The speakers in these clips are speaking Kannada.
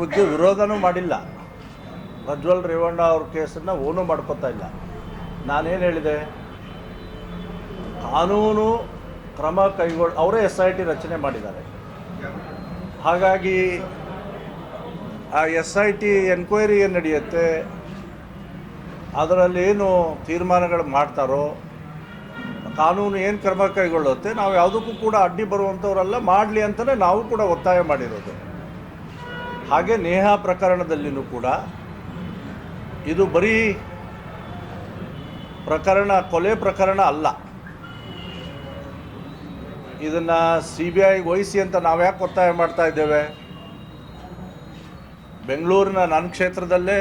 ಬಗ್ಗೆ ವಿರೋಧನೂ ಮಾಡಿಲ್ಲ. ಪ್ರಜ್ವಲ್ ರೇವಣ್ಣ ಅವ್ರ ಕೇಸನ್ನು ಓನು ಮಾಡ್ಕೊತಾ ಇಲ್ಲ. ನಾನೇನು ಹೇಳಿದೆ? ಕಾನೂನು ಕ್ರಮ ಕೈಗೊಳ್ಳ ಅವರೇ ಎಸ್ ಐ ಟಿ ರಚನೆ ಮಾಡಿದ್ದಾರೆ. ಹಾಗಾಗಿ ಆ ಎಸ್ ಐ ಟಿ ಎನ್ಕ್ವೈರಿ ಏನು ನಡೆಯುತ್ತೆ? ಅದರಲ್ಲಿ ಏನು ತೀರ್ಮಾನಗಳು ಮಾಡ್ತಾರೋ? ಕಾನೂನು ಏನು ಕ್ರಮ ಕೈಗೊಳ್ಳುತ್ತೆ? ನಾವು ಯಾವುದಕ್ಕೂ ಕೂಡ ಅಡ್ಡಿ ಬರುವಂಥವರೆಲ್ಲ ಮಾಡಲಿ ಅಂತಲೇ ನಾವು ಕೂಡ ಒತ್ತಾಯ ಮಾಡಿರೋದು. ಹಾಗೆ ನೇಹಾ ಪ್ರಕರಣದಲ್ಲಿನೂ ಕೂಡ ಇದು ಬರೀ ಪ್ರಕರಣ, ಕೊಲೆ ಪ್ರಕರಣ ಅಲ್ಲ. ಇದನ್ನು ಸಿ ಬಿ ಐಗೆ ವಹಿಸಿ ಅಂತ ನಾವು ಯಾಕೆ ಒತ್ತಾಯ ಮಾಡ್ತಾ ಇದ್ದೇವೆ? ಬೆಂಗಳೂರಿನ ನನ್ನ ಕ್ಷೇತ್ರದಲ್ಲೇ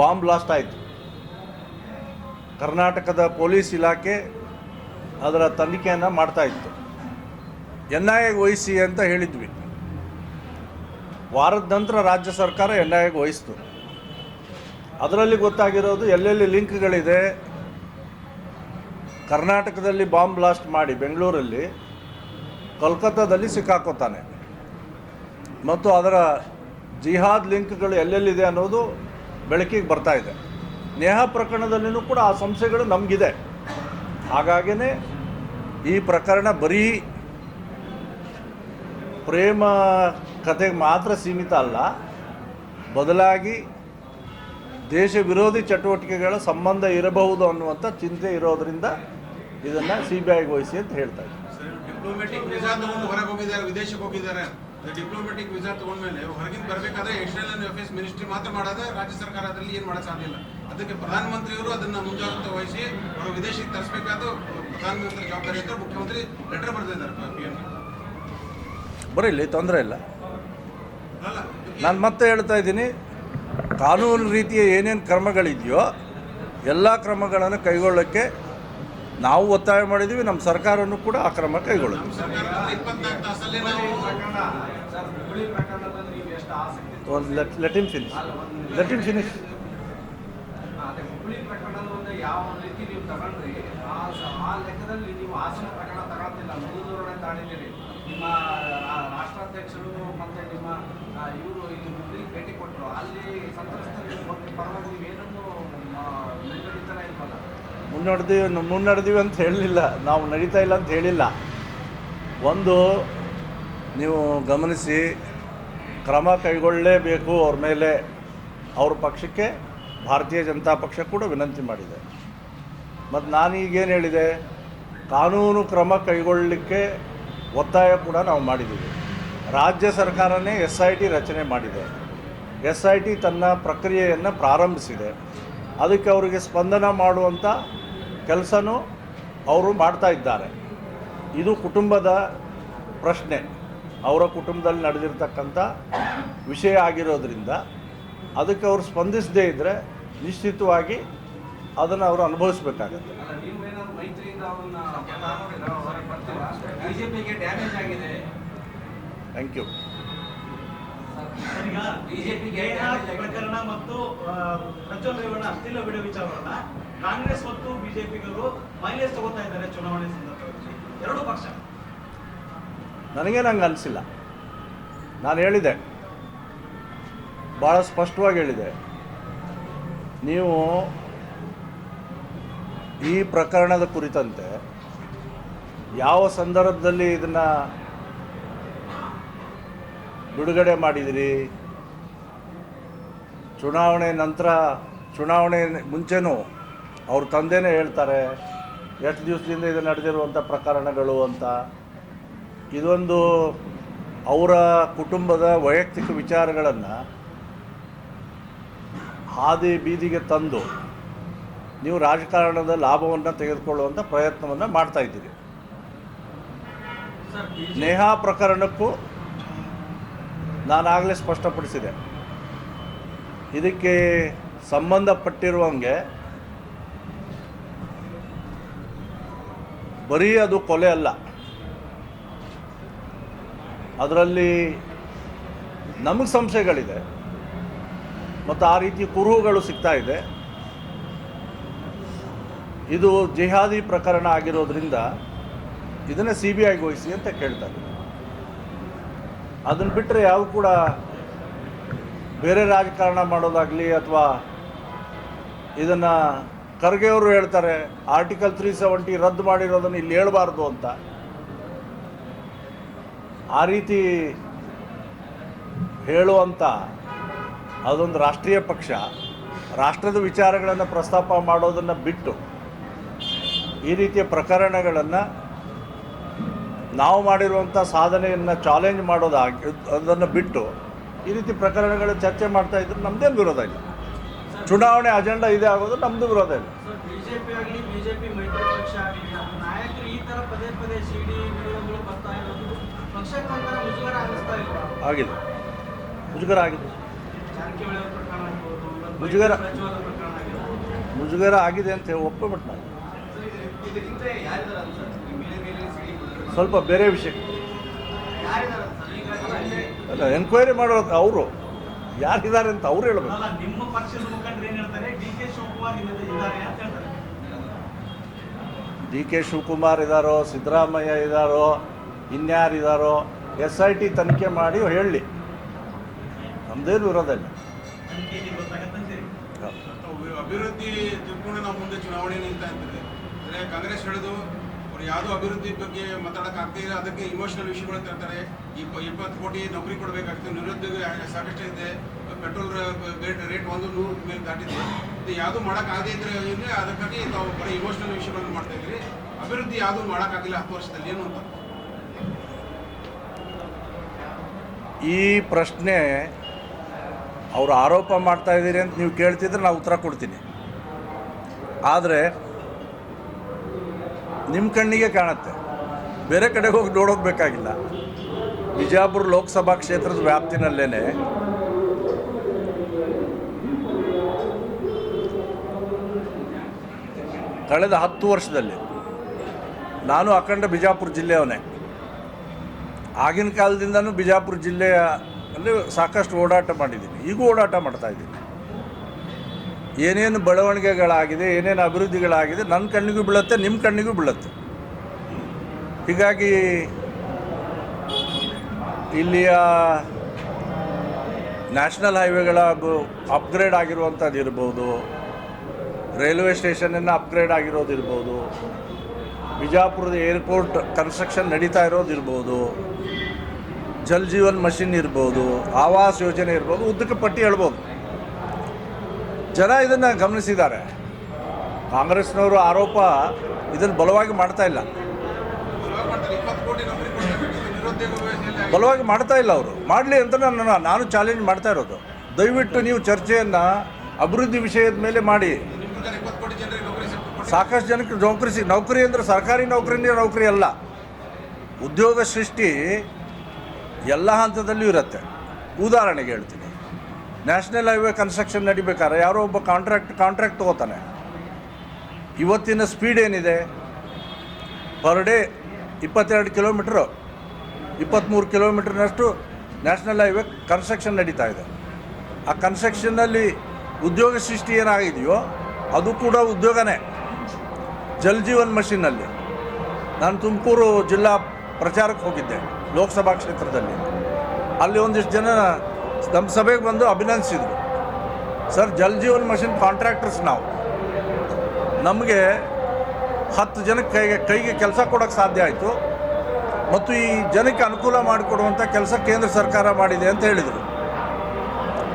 ಬಾಂಬ್ ಬ್ಲಾಸ್ಟ್ ಆಯಿತು. ಕರ್ನಾಟಕದ ಪೊಲೀಸ್ ಇಲಾಖೆ ಅದರ ತನಿಖೆಯನ್ನು ಮಾಡ್ತಾ ಇತ್ತು. ಎನ್ ಐ ಎಗೆ ವಹಿಸಿ ಅಂತ ಹೇಳಿದ್ವಿ. ವಾರದ ನಂತರ ರಾಜ್ಯ ಸರ್ಕಾರ ಎನ್ ಐ ಎಗೆ ವಹಿಸ್ತು. ಅದರಲ್ಲಿ ಗೊತ್ತಾಗಿರೋದು ಎಲ್ಲೆಲ್ಲಿ ಲಿಂಕ್ಗಳಿದೆ, ಕರ್ನಾಟಕದಲ್ಲಿ ಬಾಂಬ್ ಬ್ಲಾಸ್ಟ್ ಮಾಡಿ ಬೆಂಗಳೂರಲ್ಲಿ, ಕೋಲ್ಕತ್ತಾದಲ್ಲಿ ಸಿಕ್ಕಾಕೋತಾನೆ. ಮತ್ತು ಅದರ ಜಿಹಾದ್ ಲಿಂಕ್ಗಳು ಎಲ್ಲೆಲ್ಲಿದೆ ಅನ್ನೋದು ಬೆಳಕಿಗೆ ಬರ್ತಾ ಇದೆ. ನೇಹ ಪ್ರಕರಣದಲ್ಲಿಯೂ ಕೂಡ ಆ ಸಂಸ್ಥೆಗಳು ನಮಗಿದೆ. ಹಾಗಾಗಿಯೇ ಈ ಪ್ರಕರಣ ಬರೀ ಪ್ರೇಮ ಕಥೆಗೆ ಮಾತ್ರ ಸೀಮಿತ ಅಲ್ಲ. ಬದಲಾಗಿ ದೇಶ ವಿರೋಧಿ ಚಟುವಟಿಕೆಗಳ ಸಂಬಂಧ ಇರಬಹುದು ಅನ್ನುವಂಥ ಚಿಂತೆ ಇರೋದರಿಂದ ಇದನ್ನು ಸಿ ಬಿ ಐಗೆ ವಹಿಸಿ ಅಂತ ಹೇಳ್ತಾ ಇದ್ದೀನಿ. ಡಿಪ್ಲೊಮ್ಯಾಟಿಕ್ ವಿಸಾ ತಗೊಂಡ್ಮೇಲೆ ಹೊರಗಿಂದ ಬರಬೇಕಾದ್ರೆ ಎಕ್ಸ್ಟರ್ನಲ್ ಅಫೇರ್ಸ್ ಮಿನಿಸ್ಟ್ರಿ ಮಾತ್ರ ಮಾಡೋದೇ ರಾಜ್ಯ ಸರ್ಕಾರ ಅದರಲ್ಲಿ ಏನು ಮಾಡಕ್ ಸಾಧ್ಯ ಇಲ್ಲ. ಅದಕ್ಕೆ ಪ್ರಧಾನಮಂತ್ರಿಯವರು ಅದನ್ನ ಮುಂಜಾಗ್ರತೆ ವಹಿಸಿ ಅವರು ವಿದೇಶಕ್ಕೆ ತರಿಸಬೇಕಾದ ಪ್ರಧಾನಮಂತ್ರಿ ಜವಾಬ್ದಾರಿ ಅಂತ ಮುಖ್ಯಮಂತ್ರಿ ಲೆಟರ್ ಬರೆದಿದ್ದಾರೆ ಪಿ ಎಂ ಬರೀಲಿ, ತೊಂದರೆ ಇಲ್ಲ. ನಾನು ಮತ್ತೆ ಹೇಳ್ತಾ ಇದ್ದೀನಿ, ಕಾನೂನು ರೀತಿಯ ಏನೇನು ಕ್ರಮಗಳಿದೆಯೋ ಎಲ್ಲ ಕ್ರಮಗಳನ್ನು ಕೈಗೊಳ್ಳೋಕ್ಕೆ ನಾವು ಒತ್ತಾಯ ಮಾಡಿದ್ದೀವಿ ನಮ್ಮ ಸರ್ಕಾರನೂ ಕೂಡ ಆ ಕ್ರಮ ಕೈಗೊಳ್ಳುತ್ತೆ. ಲೆಟಿನ್ let let finish let finish ಯಾವ ರೀತಿ ನೀವು ತಗೊಂಡ್ರಿ, ಆ ಲೆಕ್ಕದಲ್ಲಿ ನೀವು ಹಾಸನ ರಾಷ್ಟ್ರಾಧ್ಯಕ್ಷರು ಮತ್ತೆ ನಿಮ್ಮ ಇವರು ಇಲ್ಲಿ ಭೇಟಿ ಕೊಟ್ಟರು ಅಲ್ಲಿ ಸಂತ್ರಸ್ತರಿಗೆ ಪರವಾಗಿ ಮುನ್ನಡೀತಾನೆ ಇಲ್ವಲ್ಲ? ಮುನ್ನಡೆದೀವಿ ಮುನ್ನಡೆದೀವಿ ಅಂತ ಹೇಳಲಿಲ್ಲ. ನಾವು ನಡೀತಾ ಇಲ್ಲ ಅಂತ ಹೇಳಿಲ್ಲ. ಒಂದು, ನೀವು ಗಮನಿಸಿ, ಕ್ರಮ ಕೈಗೊಳ್ಳಲೇಬೇಕು ಅವ್ರ ಮೇಲೆ. ಅವ್ರ ಪಕ್ಷಕ್ಕೆ ಭಾರತೀಯ ಜನತಾ ಪಕ್ಷ ಕೂಡ ವಿನಂತಿ ಮಾಡಿದೆ. ಮತ್ತು ನಾನೀಗೇನು ಹೇಳಿದೆ? ಕಾನೂನು ಕ್ರಮ ಕೈಗೊಳ್ಳಲಿಕ್ಕೆ ಒತ್ತಾಯ ಕೂಡ ನಾವು ಮಾಡಿದ್ದೀವಿ. ರಾಜ್ಯ ಸರ್ಕಾರನೇ ಎಸ್ ಐ ಟಿ ರಚನೆ ಮಾಡಿದೆ. ಎಸ್ ಐ ಟಿ ತನ್ನ ಪ್ರಕ್ರಿಯೆಯನ್ನು ಪ್ರಾರಂಭಿಸಿದೆ. ಅದಕ್ಕೆ ಅವರಿಗೆ ಸ್ಪಂದನ ಮಾಡುವಂಥ ಕೆಲಸನೂ ಅವರು ಮಾಡ್ತಾ ಇದ್ದಾರೆ. ಇದು ಕುಟುಂಬದ ಪ್ರಶ್ನೆ. ಅವರ ಕುಟುಂಬದಲ್ಲಿ ನಡೆದಿರ್ತಕ್ಕಂಥ ವಿಷಯ ಆಗಿರೋದ್ರಿಂದ ಅದಕ್ಕೆ ಅವರು ಸ್ಪಂದಿಸದೇ ಇದ್ದರೆ ನಿಶ್ಚಿತವಾಗಿ ಅದನ್ನು ಅವರು ಅನುಭವಿಸ್ಬೇಕಾಗತ್ತೆ. ಬಿಜೆಪಿಗೆ ಡ್ಯಾಮೇಜ್ ಆಗಿದೆ. ಥ್ಯಾಂಕ್ ಯು ಪ್ರಕರಣ ಮತ್ತು ಪ್ರಜ್ವಲ್ ರೇವಣ್ಣ ಅಸ್ಥಿಲ ಬಿಡುವ ವಿಚಾರವನ್ನ ಕಾಂಗ್ರೆಸ್ ಮತ್ತು ಬಿಜೆಪಿಗರು ಮೈಲೇಜ್ ತಗೋತಾ ಇದ್ದಾರೆ ಚುನಾವಣೆ ಸಂದರ್ಭದಲ್ಲಿ. ಎರಡು ಪಕ್ಷ. ನನಗೆ ನಂಗೆ ಅನಿಸಿಲ್ಲ. ನಾನು ಹೇಳಿದೆ. ಭಾಳ ಸ್ಪಷ್ಟವಾಗಿ ಹೇಳಿದೆ. ನೀವು ಈ ಪ್ರಕರಣದ ಕುರಿತಂತೆ ಯಾವ ಸಂದರ್ಭದಲ್ಲಿ ಇದನ್ನು ಬಿಡುಗಡೆ ಮಾಡಿದಿರಿ. ಚುನಾವಣೆ ನಂತರ ಚುನಾವಣೆ ಮುಂಚೆನೂ ಅವ್ರ ತಂದೆನೇ ಹೇಳ್ತಾರೆ ಎಷ್ಟು ದಿವಸದಿಂದ ಇದು ನಡೆದಿರುವಂಥ ಪ್ರಕರಣಗಳು ಅಂತ. ಇದೊಂದು ಅವರ ಕುಟುಂಬದ ವೈಯಕ್ತಿಕ ವಿಚಾರಗಳನ್ನು ಹಾದಿ ಬೀದಿಗೆ ತಂದು ನೀವು ರಾಜಕಾರಣದ ಲಾಭವನ್ನು ತೆಗೆದುಕೊಳ್ಳುವಂಥ ಪ್ರಯತ್ನವನ್ನು ಮಾಡ್ತಾ ಇದ್ದೀರಿ. ನೇಹಾ ಪ್ರಕರಣಕ್ಕೂ ನಾನಾಗಲೇ ಸ್ಪಷ್ಟಪಡಿಸಿದೆ. ಇದಕ್ಕೆ ಸಂಬಂಧಪಟ್ಟಿರುವಂಗೆ ಬರೀ ಅದು ಕೊಲೆ ಅಲ್ಲ. ಅದರಲ್ಲಿ ನಮಗೆ ಸಂಶಯಗಳಿದೆ. ಮತ್ತು ಆ ರೀತಿ ಕುರುಹುಗಳು ಸಿಗ್ತಾ ಇದೆ. ಇದು ಜಿಹಾದಿ ಪ್ರಕರಣ ಆಗಿರೋದ್ರಿಂದ ಇದನ್ನು ಸಿ ಬಿ ಐಗೆ ವಹಿಸಿ ಅಂತ ಕೇಳ್ತಾ ಇದ್ದೀನಿ ಅದನ್ನು ಬಿಟ್ಟರೆ ಯಾವ ಕೂಡ ಬೇರೆ ರಾಜಕಾರಣ ಮಾಡೋದಾಗಲಿ ಅಥವಾ ಇದನ್ನು ಖರ್ಗೆಯವರು ಹೇಳ್ತಾರೆ ಆರ್ಟಿಕಲ್ ತ್ರೀ ಸೆವೆಂಟಿ ರದ್ದು ಮಾಡಿರೋದನ್ನು ಇಲ್ಲಿ ಹೇಳಬಾರ್ದು ಅಂತ. ಆ ರೀತಿ ಹೇಳುವಂಥ ಅದೊಂದು ರಾಷ್ಟ್ರೀಯ ಪಕ್ಷ, ರಾಷ್ಟ್ರದ ವಿಚಾರಗಳನ್ನು ಪ್ರಸ್ತಾಪ ಮಾಡೋದನ್ನು ಬಿಟ್ಟು ಈ ರೀತಿಯ ಪ್ರಕರಣಗಳನ್ನು ನಾವು ಮಾಡಿರುವಂಥ ಸಾಧನೆಯನ್ನು ಚಾಲೆಂಜ್ ಮಾಡೋದಾಗಿ ಅದನ್ನು ಬಿಟ್ಟು ಈ ರೀತಿ ಪ್ರಕರಣಗಳ ಚರ್ಚೆ ಮಾಡ್ತಾ ಇದ್ರೆ ನಮ್ಮದೇನು ವಿರೋಧ ಇಲ್ಲ. ಚುನಾವಣೆ ಅಜೆಂಡಾ ಇದೆ ಆಗೋದು ನಮ್ಮದು ವಿರೋಧ ಇಲ್ಲ. ಆಗಿದೆ. ಮುಜುಗರ ಆಗಿದೆ. ಮುಜುಗರ. ಮುಜುಗರ ಆಗಿದೆ ಅಂತ ಹೇಳಿ ಒಪ್ಪಿಬಿಟ್ಟು ನಾನು ಸ್ವಲ್ಪ ಬೇರೆ ವಿಷಯ. ಅಲ್ಲ ಎನ್ಕ್ವೈರಿ ಮಾಡೋದು ಅವರು. ಯಾರಿದ್ದಾರೆ ಅಂತ ಅವ್ರು ಹೇಳಬೇಕು. ಅಲ್ಲ ನಿಮ್ಮ ಪಕ್ಷದ ಮುಖಂಡರು ಏನ್ ಹೇಳ್ತಾರೆ? ಡಿ ಕೆ ಶಿವಕುಮಾರ್ ಇದ್ದಾರೆ ಅಂತ ಹೇಳ್ತಾರೆ. ಡಿ ಕೆ ಶಿವಕುಮಾರ್ ಇದ್ದಾರೋ ಸಿದ್ದರಾಮಯ್ಯ ಇದ್ದಾರೋ ಇನ್ಯಾರಿದ್ದಾರೋ ಎಸ್ ಐ ಟಿ ತನಿಖೆ ಮಾಡಿ ಹೇಳಲಿ ನಮ್ಮದೇನು ಇರೋದಲ್ಲ ಅಭಿವೃದ್ಧಿ ಮುಂದೆ ಚುನಾವಣೆ ಅಂದರೆ ಕಾಂಗ್ರೆಸ್ ಹೇಳೋದು, ಅವ್ರು ಯಾವುದೋ ಅಭಿವೃದ್ಧಿ ಬಗ್ಗೆ ಮಾತಾಡೋಕ್ಕಾಗ್ತಾ ಇಲ್ಲ. ಅದಕ್ಕೆ ಇಮೋಷನಲ್ ವಿಷಯಗಳು ತರ್ತಾರೆ ಇಪ್ಪ ಇಪ್ಪತ್ತು ಕೋಟಿ ನೌಕರಿ ಕೊಡಬೇಕಾಗ್ತದೆ. ನಿರುದ್ಯೋಗ ಸಾಕಷ್ಟು ಇದೆ. ಪೆಟ್ರೋಲ್ ರೇಟ್ ರೇಟ್ ಒಂದು ನೂರು ಮೇಲೆ ದಾಟಿದೆ. ಇದು ಯಾವುದು ಮಾಡೋಕ್ಕಾಗದೇ ಇದ್ರೆ ಇದ್ರೆ ಅದಕ್ಕಾಗಿ ನಾವು ಬರೀ ಇಮೋಷನಲ್ ವಿಷಯಗಳನ್ನು ಮಾಡ್ತಾ ಇದ್ರಿ ಅಭಿವೃದ್ಧಿ ಯಾವುದು ಮಾಡೋಕ್ಕಾಗಿಲ್ಲ ಹತ್ತು ವರ್ಷದಲ್ಲಿ. ಏನು ಅಂತ? ಈ ಪ್ರಶ್ನೆ ಅವರು ಆರೋಪ ಮಾಡ್ತಾ ಇದ್ದೀರಿ ಅಂತ ನೀವು ಕೇಳ್ತಿದ್ರೆ ನಾನು ಉತ್ತರ ಕೊಡ್ತೀನಿ. ಆದರೆ ನಿಮ್ಮ ಕಣ್ಣಿಗೆ ಕಾಣುತ್ತೆ. ಬೇರೆ ಕಡೆಗೆ ಹೋಗಿ ನೋಡೋದು ಬೇಕಾಗಿಲ್ಲ ಬಿಜಾಪುರ ಲೋಕಸಭಾ ಕ್ಷೇತ್ರದ ವ್ಯಾಪ್ತಿನಲ್ಲೇ ಕಳೆದ ಹತ್ತು ವರ್ಷದಲ್ಲಿ ನಾನು ಅಖಂಡ ಬಿಜಾಪುರ ಜಿಲ್ಲೆಯವನೇ. ಆಗಿನ ಕಾಲದಿಂದನೂ ಬಿಜಾಪುರ ಜಿಲ್ಲೆಯ ಅಲ್ಲಿ ಸಾಕಷ್ಟು ಓಡಾಟ ಮಾಡಿದ್ದೀನಿ. ಈಗೂ ಓಡಾಟ ಮಾಡ್ತಾ ಇದ್ದೀನಿ. ಏನೇನು ಬೆಳವಣಿಗೆಗಳಾಗಿದೆ, ಏನೇನು ಅಭಿವೃದ್ಧಿಗಳಾಗಿದೆ ನನ್ನ ಕಣ್ಣಿಗೂ ಬೀಳುತ್ತೆ ನಿಮ್ಮ ಕಣ್ಣಿಗೂ ಬೀಳುತ್ತೆ. ಹೀಗಾಗಿ ಇಲ್ಲಿಯ ನ್ಯಾಷನಲ್ ಹೈವೇಗಳ ಅಪ್ಗ್ರೇಡ್ ಆಗಿರುವಂಥದ್ದು ಇರ್ಬೋದು, ರೈಲ್ವೆ ಸ್ಟೇಷನನ್ನು ಅಪ್ಗ್ರೇಡ್ ಆಗಿರೋದು ಇರ್ಬೋದು, ಬಿಜಾಪುರದ ಏರ್ಪೋರ್ಟ್ ಕನ್ಸ್ಟ್ರಕ್ಷನ್ ನಡೀತಾ ಇರೋದು ಇರ್ಬೋದು, ಜಲ್ ಜೀವನ್ ಮಷಿನ್ ಇರ್ಬೋದು, ಆವಾಸ್ ಯೋಜನೆ ಇರ್ಬೋದು, ಉದ್ದಕ್ಕೆ ಪಟ್ಟಿ ಹೇಳ್ಬೋದು. ಜನ ಇದನ್ನು ಗಮನಿಸಿದ್ದಾರೆ. ಕಾಂಗ್ರೆಸ್ನವರು ಆರೋಪ ಇದನ್ನು ಬಲವಾಗಿ ಮಾಡ್ತಾ ಇಲ್ಲ. ಬಲವಾಗಿ ಮಾಡ್ತಾ ಇಲ್ಲ ಅವರು. ಮಾಡಲಿ ಅಂತ ನಾನು ನಾನು ಚಾಲೆಂಜ್ ಮಾಡ್ತಾ ಇರೋದು. ದಯವಿಟ್ಟು ನೀವು ಚರ್ಚೆಯನ್ನು ಅಭಿವೃದ್ಧಿ ವಿಷಯದ ಮೇಲೆ ಮಾಡಿ. ಸಾಕಷ್ಟು ಜನಕ್ಕೆ ನೌಕರಿ ಸಿ, ನೌಕರಿ ಅಂದರೆ ಸರ್ಕಾರಿ ನೌಕರಿನೇ ನೌಕರಿ ಅಲ್ಲ. ಉದ್ಯೋಗ ಸೃಷ್ಟಿ ಎಲ್ಲ ಹಂತದಲ್ಲೂ ಇರುತ್ತೆ. ಉದಾಹರಣೆಗೆ ಹೇಳ್ತೀನಿ. ನ್ಯಾಷನಲ್ ಹೈವೇ ಕನ್ಸ್ಟ್ರಕ್ಷನ್ ನಡಿಬೇಕಾದ್ರೆ ಯಾರೋ ಒಬ್ಬ ಕಾಂಟ್ರಾಕ್ಟ್ ಕಾಂಟ್ರಾಕ್ಟ್ ತಗೋತಾನೆ. ಇವತ್ತಿನ ಸ್ಪೀಡ್ ಏನಿದೆ? ಪರ್ ಡೇ ಇಪ್ಪತ್ತೆರಡು ಕಿಲೋಮೀಟ್ರು ಇಪ್ಪತ್ತ್ಮೂರು ಕಿಲೋಮೀಟ್ರ್ನಷ್ಟು ನ್ಯಾಷನಲ್ ಹೈವೇ ಕನ್ಸ್ಟ್ರಕ್ಷನ್ ನಡೀತಾ ಇದೆ. ಆ ಕನ್ಸ್ಟ್ರಕ್ಷನ್ನಲ್ಲಿ ಉದ್ಯೋಗ ಸೃಷ್ಟಿ ಏನಾಗಿದೆಯೋ, ಅದು ಕೂಡ ಉದ್ಯೋಗನೇ. ಜಲ್ ಜೀವನ್ ಮಷೀನಲ್ಲಿ ನಾನು ತುಮಕೂರು ಜಿಲ್ಲಾ ಪ್ರಚಾರಕ್ಕೆ ಹೋಗಿದ್ದೆ, ಲೋಕಸಭಾ ಕ್ಷೇತ್ರದಲ್ಲಿ. ಅಲ್ಲಿ ಒಂದಿಷ್ಟು ಜನ ನಮ್ಮ ಸಭೆಗೆ ಬಂದು ಅಭಿನಂದಿಸಿದರು. Sir, Jal Jeevan mission contractors ನಾವು. ನಮಗೆ ಹತ್ತು ಜನಕ್ಕೆ ಕೈಗೆ ಕೈಗೆ ಕೆಲಸ ಕೊಡೋಕ್ಕೆ ಸಾಧ್ಯ ಆಯಿತು. ಮತ್ತು ಈ ಜನಕ್ಕೆ ಅನುಕೂಲ ಮಾಡಿಕೊಡುವಂಥ ಕೆಲಸ ಕೇಂದ್ರ ಸರ್ಕಾರ ಮಾಡಿದೆ ಅಂತ ಹೇಳಿದರು.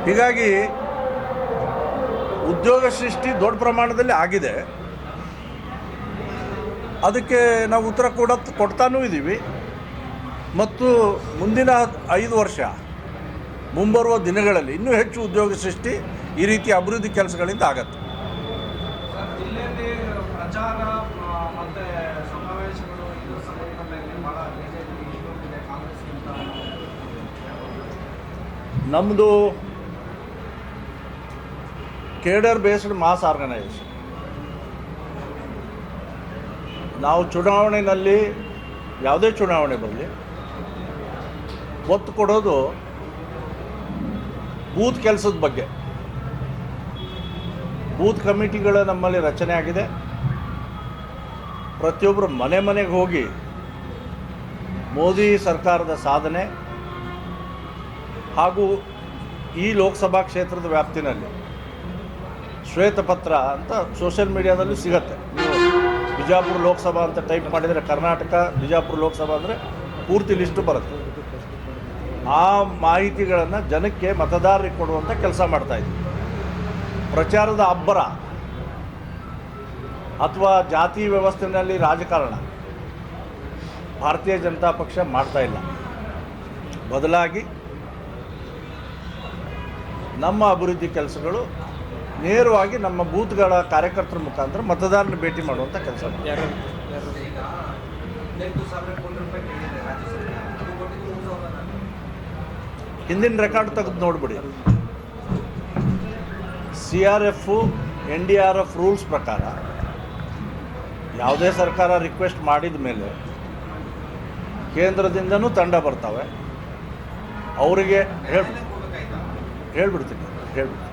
ಹೀಗಾಗಿ ಉದ್ಯೋಗ ಸೃಷ್ಟಿ ದೊಡ್ಡ ಪ್ರಮಾಣದಲ್ಲಿ ಆಗಿದೆ. ಅದಕ್ಕೆ ನಾವು ಉತ್ತರ ಕೊಡ ಕೊಡ್ತಾನೂ ಇದ್ದೀವಿ ಮತ್ತು ಮುಂದಿನ ಐದು ವರ್ಷ ಮುಂಬರುವ ದಿನಗಳಲ್ಲಿ ಇನ್ನೂ ಹೆಚ್ಚು ಉದ್ಯೋಗ ಸೃಷ್ಟಿ ಈ ರೀತಿ ಅಭಿವೃದ್ಧಿ ಕೆಲಸಗಳಿಂದ ಆಗತ್ತೆ. ನಮ್ಮದು ಕೇಡರ್ ಬೇಸ್ಡ್ ಮಾಸ್ ಆರ್ಗನೈಸೇಷನ್. ನಾವು ಚುನಾವಣೆಯಲ್ಲಿ ಯಾವುದೇ ಚುನಾವಣೆ ಬರಲಿ ಒತ್ತು ಕೊಡೋದು ಬೂತ್ ಕೆಲಸದ ಬಗ್ಗೆ. ಬೂತ್ ಕಮಿಟಿಗಳ ನಮ್ಮಲ್ಲಿ ರಚನೆ ಆಗಿದೆ. ಪ್ರತಿಯೊಬ್ಬರು ಮನೆ ಮನೆಗೆ ಹೋಗಿ ಮೋದಿ ಸರ್ಕಾರದ ಸಾಧನೆ ಹಾಗೂ ಈ ಲೋಕಸಭಾ ಕ್ಷೇತ್ರದ ವ್ಯಾಪ್ತಿನಲ್ಲಿ ಶ್ವೇತಪತ್ರ ಅಂತ ಸೋಷಿಯಲ್ ಮೀಡಿಯಾದಲ್ಲಿ ಸಿಗತ್ತೆ. ನೀವು ಬಿಜಾಪುರ ಲೋಕಸಭಾ ಅಂತ ಟೈಪ್ ಮಾಡಿದರೆ ಕರ್ನಾಟಕ, ಬಿಜಾಪುರ ಲೋಕಸಭಾ ಅಂದರೆ ಪೂರ್ತಿ ಲಿಸ್ಟು ಬರುತ್ತೆ. ಆ ಮಾಹಿತಿಗಳನ್ನು ಜನಕ್ಕೆ ಮತದಾರರಿಗೆ ಕೊಡುವಂಥ ಕೆಲಸ ಮಾಡ್ತಾ ಇದ್ವಿ. ಪ್ರಚಾರದ ಅಬ್ಬರ ಅಥವಾ ಜಾತಿ ವ್ಯವಸ್ಥೆಯಲ್ಲಿ ರಾಜಕಾರಣ ಭಾರತೀಯ ಜನತಾ ಪಕ್ಷ ಮಾಡ್ತಾ ಇಲ್ಲ. ಬದಲಾಗಿ ನಮ್ಮ ಅಭಿವೃದ್ಧಿ ಕೆಲಸಗಳು ನೇರವಾಗಿ ನಮ್ಮ ಬೂತ್ಗಳ ಕಾರ್ಯಕರ್ತರ ಮುಖಾಂತರ ಮತದಾರನ ಭೇಟಿ ಮಾಡುವಂಥ ಕೆಲಸ ಈಗ ಹದಿನೆಂಟು ಸಾವಿರ ಕೋಟಿ ರೂಪಾಯಿ ಕೇಳಿದೆ ರಾಜ್ಯ ಸರ್ಕಾರ ಅದು ಕೊಟ್ಟಿದ್ದು ಮೂರು ಸಾವಿರದ ನಾಲ್ಕು. ಹಿಂದಿನ ರೆಕಾರ್ಡ್ ತೆಗೆದು ನೋಡ್ಬಿಡಿ C R F N D R F rules ಪ್ರಕಾರ ಯಾವುದೇ ಸರ್ಕಾರ ರಿಕ್ವೆಸ್ಟ್ ಮಾಡಿದ ಮೇಲೆ ಕೇಂದ್ರದಿಂದನೂ ತಂಡ ಬರ್ತವೆ ಅವರಿಗೆ ಹೇಳ್? ಹೇಳ್ಬಿಡ್ತೀನಿ ಹೇಳ್ಬಿಡ್ತೀನಿ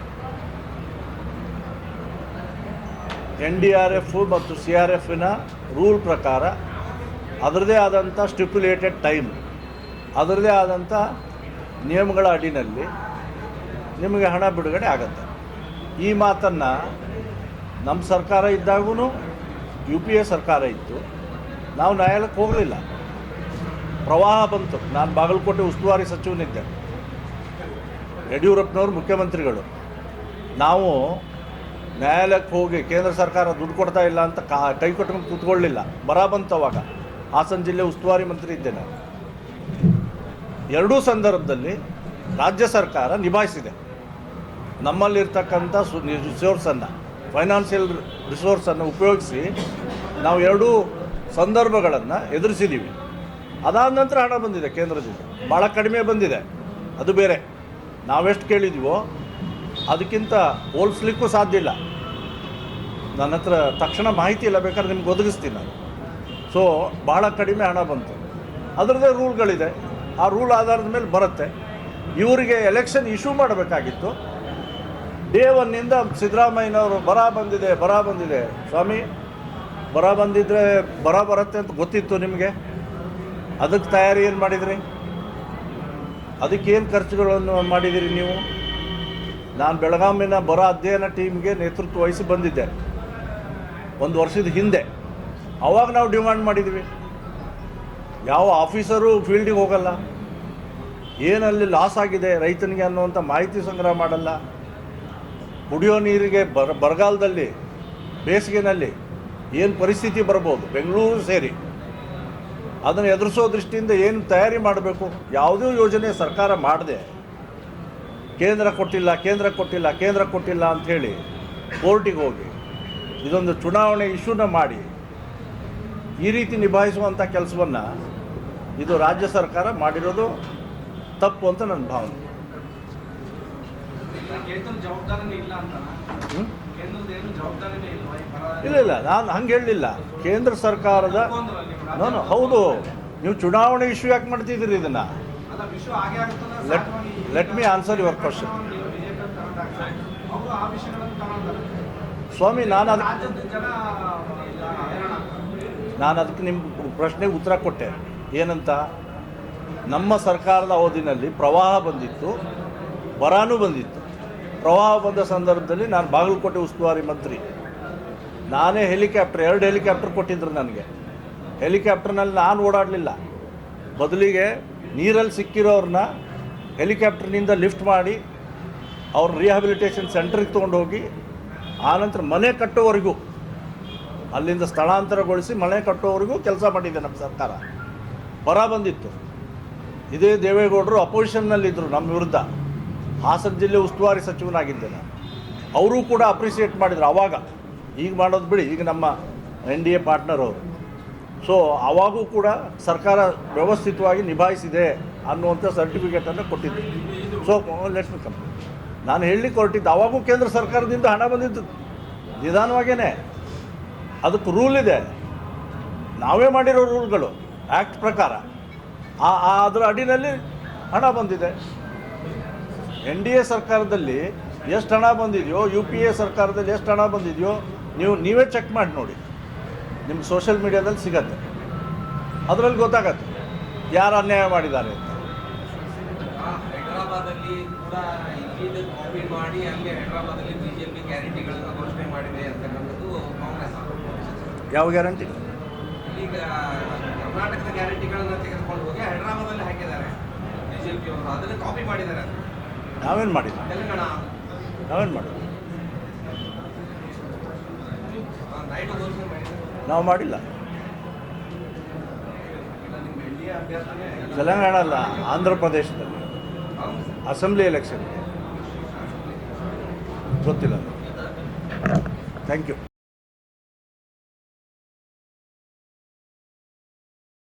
ಎನ್ ಡಿ ಆರ್ ಎಫ್ ಮತ್ತು ಸಿ ಆರ್ ಎಫಿನ ರೂಲ್ ಪ್ರಕಾರ ಅದರದೇ ಆದಂಥ ಸ್ಟಿಪ್ಯುಲೇಟೆಡ್ ಟೈಮ್ ಅದರದೇ ಆದಂಥ ನಿಯಮಗಳ ಅಡಿನಲ್ಲಿ ನಿಮಗೆ ಹಣ ಬಿಡುಗಡೆ ಆಗುತ್ತೆ. ಈ ಮಾತನ್ನು ನಮ್ಮ ಸರ್ಕಾರ ಇದ್ದಾಗೂ ಯು ಪಿ ಎ ಸರ್ಕಾರ ಇತ್ತು. ನಾವು ನ್ಯಾಯಾಲಯಕ್ಕೆ ಹೋಗಲಿಲ್ಲ. ಪ್ರವಾಹ ಬಂತು. ನಾನು ಬಾಗಲಕೋಟೆ ಉಸ್ತುವಾರಿ ಸಚಿವನಿದ್ದೆ. ಯಡಿಯೂರಪ್ಪನವರು ಮುಖ್ಯಮಂತ್ರಿಗಳು. ನಾವು ನ್ಯಾಯಾಲಯಕ್ಕೆ ಹೋಗಿ ಕೇಂದ್ರ ಸರ್ಕಾರ ದುಡ್ಡು ಕೊಡ್ತಾ ಇಲ್ಲ ಅಂತ ಕಾ ಕೈ ಕೊಟ್ಕೊಂಡು ಕೂತ್ಕೊಳ್ಳಿಲ್ಲ. ಬರ ಬಂತು ಅವಾಗ. ಹಾಸನ ಜಿಲ್ಲೆ ಉಸ್ತುವಾರಿ ಮಂತ್ರಿ ಇದ್ದೆ ನಾನು. ಎರಡೂ ಸಂದರ್ಭದಲ್ಲಿ ರಾಜ್ಯ ಸರ್ಕಾರ ನಿಭಾಯಿಸಿದೆ. ನಮ್ಮಲ್ಲಿರ್ತಕ್ಕಂಥ ಸು ರಿಸೋರ್ಸನ್ನು ಫೈನಾನ್ಷಿಯಲ್ ರಿಸೋರ್ಸನ್ನು ಉಪಯೋಗಿಸಿ ನಾವು ಎರಡೂ ಸಂದರ್ಭಗಳನ್ನು ಎದುರಿಸಿದ್ದೀವಿ ಅದಾದ ನಂತರ ಹಣ ಬಂದಿದೆ ಕೇಂದ್ರದಿಂದ. ಭಾಳ ಕಡಿಮೆ ಬಂದಿದೆ. ಅದು ಬೇರೆ. ನಾವೆಷ್ಟು ಕೇಳಿದ್ವೋ ಅದಕ್ಕಿಂತ ಹೋಲಿಸ್ಲಿಕ್ಕೂ ಸಾಧ್ಯ ಇಲ್ಲ. ನನ್ನ ಹತ್ರ ತಕ್ಷಣ ಮಾಹಿತಿ ಇಲ್ಲ, ಬೇಕಾದ್ರೆ ನಿಮ್ಗೆ ಒದಗಿಸ್ತೀನಿ ನಾನು. ಸೊ ಭಾಳ ಕಡಿಮೆ ಹಣ ಬಂತು. ಅದರದ್ದೇ ರೂಲ್ಗಳಿದೆ. ಆ ರೂಲ್ ಆಧಾರದ ಮೇಲೆ ಬರುತ್ತೆ. ಇವರಿಗೆ ಎಲೆಕ್ಷನ್ ಇಶ್ಯೂ ಮಾಡಬೇಕಾಗಿತ್ತು. ಡೇ ಒನ್ನಿಂದ ಸಿದ್ದರಾಮಯ್ಯನವರು ಬರ ಬಂದಿದೆ ಬರ ಬಂದಿದೆ. ಸ್ವಾಮಿ, ಬರ ಬಂದಿದ್ರೆ ಬರ ಬರುತ್ತೆ ಅಂತ ಗೊತ್ತಿತ್ತು ನಿಮಗೆ? ಅದಕ್ಕೆ ತಯಾರಿ ಏನು ಮಾಡಿದ್ರಿ? ಅದಕ್ಕೇನು ಖರ್ಚುಗಳನ್ನು ಮಾಡಿದಿರಿ ನೀವು? ನಾನು ಬೆಳಗಾವಿನ ಬರ ಅಧ್ಯಯನ ಟೀಮ್ಗೆ ನೇತೃತ್ವ ವಹಿಸಿ ಬಂದಿದ್ದೆ. ಒಂದು ವರ್ಷದ ಹಿಂದೆ. ಅವಾಗ ನಾವು ಡಿಮ್ಯಾಂಡ್ ಮಾಡಿದ್ವಿ. ಯಾವ ಆಫೀಸರು ಫೀಲ್ಡಿಗೆ ಹೋಗಲ್ಲ. ಏನಲ್ಲಿ ಲಾಸ್ ಆಗಿದೆ ರೈತನಿಗೆ ಅನ್ನುವಂಥ ಮಾಹಿತಿ ಸಂಗ್ರಹ ಮಾಡಲ್ಲ. ಕುಡಿಯೋ ನೀರಿಗೆ ಬರ, ಬರಗಾಲದಲ್ಲಿ, ಬೇಸಿಗೆನಲ್ಲಿ ಏನು ಪರಿಸ್ಥಿತಿ ಬರ್ಬೋದು, ಬೆಂಗಳೂರು ಸೇರಿ. ಅದನ್ನು ಎದುರಿಸೋ ದೃಷ್ಟಿಯಿಂದ ಏನು ತಯಾರಿ ಮಾಡಬೇಕು? ಯಾವುದೇ ಯೋಜನೆ ಸರ್ಕಾರ ಮಾಡದೆ. ಕೇಂದ್ರ ಕೊಟ್ಟಿಲ್ಲ ಕೇಂದ್ರ ಕೊಟ್ಟಿಲ್ಲ ಕೇಂದ್ರ ಕೊಟ್ಟಿಲ್ಲ ಅಂಥೇಳಿ ಕೋರ್ಟಿಗೆ ಹೋಗಿ ಇದೊಂದು ಚುನಾವಣೆ ಇಶ್ಯೂನ ಮಾಡಿ ಈ ರೀತಿ ನಿಭಾಯಿಸುವಂಥ ಕೆಲಸವನ್ನು ಇದು ರಾಜ್ಯ ಸರ್ಕಾರ ಮಾಡಿರೋದು ತಪ್ಪು ಅಂತ ನನ್ನ ಭಾವನೆ. ಇಲ್ಲ ಇಲ್ಲ, ನಾನು ಹಂಗೆ ಹೇಳಲಿಲ್ಲ. ಕೇಂದ್ರ ಸರ್ಕಾರದ ನಾನು ಹೌದು. ನೀವು ಚುನಾವಣೆ ಇಶ್ಯೂ ಯಾಕೆ ಮಾಡ್ತಿದ್ದೀರಿ ಇದನ್ನು? Let let me answer Let- question ಸ್ವಾಮಿ, ನಾನು ಆಗ್ತಾರೆ. ನಾನು ಅದಕ್ಕೆ ನಿಮ್ಮ ಪ್ರಶ್ನೆಗೆ ಉತ್ತರ ಕೊಟ್ಟೆ. ಏನಂತ? ನಮ್ಮ ಸರ್ಕಾರದ ಅವಧಿನಲ್ಲಿ ಪ್ರವಾಹ ಬಂದಿತ್ತು, ಬರಾನೂ ಬಂದಿತ್ತು. ಪ್ರವಾಹ ಬಂದ ಸಂದರ್ಭದಲ್ಲಿ ನಾನು ಬಾಗಲಕೋಟೆ ಉಸ್ತುವಾರಿ ಮಂತ್ರಿ. ನಾನೇ ಹೆಲಿಕಾಪ್ಟರ್, ಎರಡು ಹೆಲಿಕಾಪ್ಟರ್ ಕೊಟ್ಟಿದ್ರು ನನಗೆ. ಹೆಲಿಕಾಪ್ಟರ್ನಲ್ಲಿ ನಾನು ಓಡಾಡಲಿಲ್ಲ. ಬದಲಿಗೆ ನೀರಲ್ಲಿ ಸಿಕ್ಕಿರೋರನ್ನ ಹೆಲಿಕಾಪ್ಟರ್ನಿಂದ ಲಿಫ್ಟ್ ಮಾಡಿ ಅವ್ರ ರಿಹ್ಯಾಬಿಲಿಟೇಷನ್ ಸೆಂಟ್ರಿಗೆ ತೊಗೊಂಡೋಗಿ ಆನಂತರ ಮನೆ ಕಟ್ಟೋವರೆಗೂ ಅಲ್ಲಿಂದ ಸ್ಥಳಾಂತರಗೊಳಿಸಿ ಮನೆ ಕಟ್ಟೋವರೆಗೂ ಕೆಲಸ ಮಾಡಿದೆ ನಮ್ಮ ಸರ್ಕಾರ. ಬರ ಬಂದಿತ್ತು. ಇದೇ ದೇವೇಗೌಡರು ಅಪೋಸಿಷನ್ನಲ್ಲಿದ್ದರು ನಮ್ಮ ವಿರುದ್ಧ. ಹಾಸನ ಜಿಲ್ಲೆ ಉಸ್ತುವಾರಿ ಸಚಿವನಾಗಿದ್ದೆ ನಾನು. ಅವರೂ ಕೂಡ ಅಪ್ರಿಸಿಯೇಟ್ ಮಾಡಿದ್ರು ಆವಾಗ ಈಗ ಮಾಡೋದು ಬಿಡಿ, ಈಗ ನಮ್ಮ ಎನ್ ಡಿ ಎ ಪಾರ್ಟ್ನರ್ ಅವರು. ಸೊ ಆವಾಗೂ ಕೂಡ ಸರ್ಕಾರ ವ್ಯವಸ್ಥಿತವಾಗಿ ನಿಭಾಯಿಸಿದೆ ಅನ್ನುವಂಥ ಸರ್ಟಿಫಿಕೇಟನ್ನು ಕೊಟ್ಟಿದ್ದೆ ಸೊ ಲೆಟ್ಸ್ ಕಮ್ ನಾನು ಹೇಳಲಿಕ್ಕೆ ಹೊರಟಿದ್ದು ಆವಾಗೂ ಕೇಂದ್ರ ಸರ್ಕಾರದಿಂದ ಹಣ ಬಂದಿದ್ದು. ನಿಧಾನವಾಗೇ ಅದಕ್ಕೆ ರೂಲ್ ಇದೆ. ನಾವೇ ಮಾಡಿರೋ ರೂಲ್ಗಳು ಆ್ಯಕ್ಟ್ ಪ್ರಕಾರ. ಆ ಅದರ ಅಡಿನಲ್ಲಿ ಹಣ ಬಂದಿದೆ. ಎನ್ ಡಿ ಎ ಸರ್ಕಾರದಲ್ಲಿ ಎಷ್ಟು ಹಣ ಬಂದಿದೆಯೋ ಯು ಪಿ ಎ ಸರ್ಕಾರದಲ್ಲಿ ಎಷ್ಟು ಹಣ ಬಂದಿದೆಯೋ ನೀವು ನೀವೇ ಚೆಕ್ ಮಾಡಿ ನೋಡಿ. ನಿಮ್ಮ ಸೋಷಿಯಲ್ ಮೀಡಿಯಾದಲ್ಲಿ ಸಿಗತ್ತೆ. ಅದರಲ್ಲಿ ಗೊತ್ತಾಗತ್ತೆ. ಯಾರು ಅನ್ಯಾಯ ಮಾಡಿದ್ದಾರೆ ಅಂತ. ಯಾವ ಗ್ಯಾರಂಟಿ? ಕರ್ನಾಟಕದ ಗ್ಯಾರಂಟಿಗಳನ್ನು ನಾವೇನು ಮಾಡಿಲ್ಲ. ನಾವೇನು ಮಾಡಿಲ್ಲ. ನಾವು ಮಾಡಿಲ್ಲ. ತೆಲಂಗಾಣ ಅಲ್ಲ ಆಂಧ್ರ ಪ್ರದೇಶದಲ್ಲಿ. ಅಸೆಂಬ್ಲಿ ಎಲೆಕ್ಷನ್ ಗೊತ್ತಿಲ್ಲ. Thank you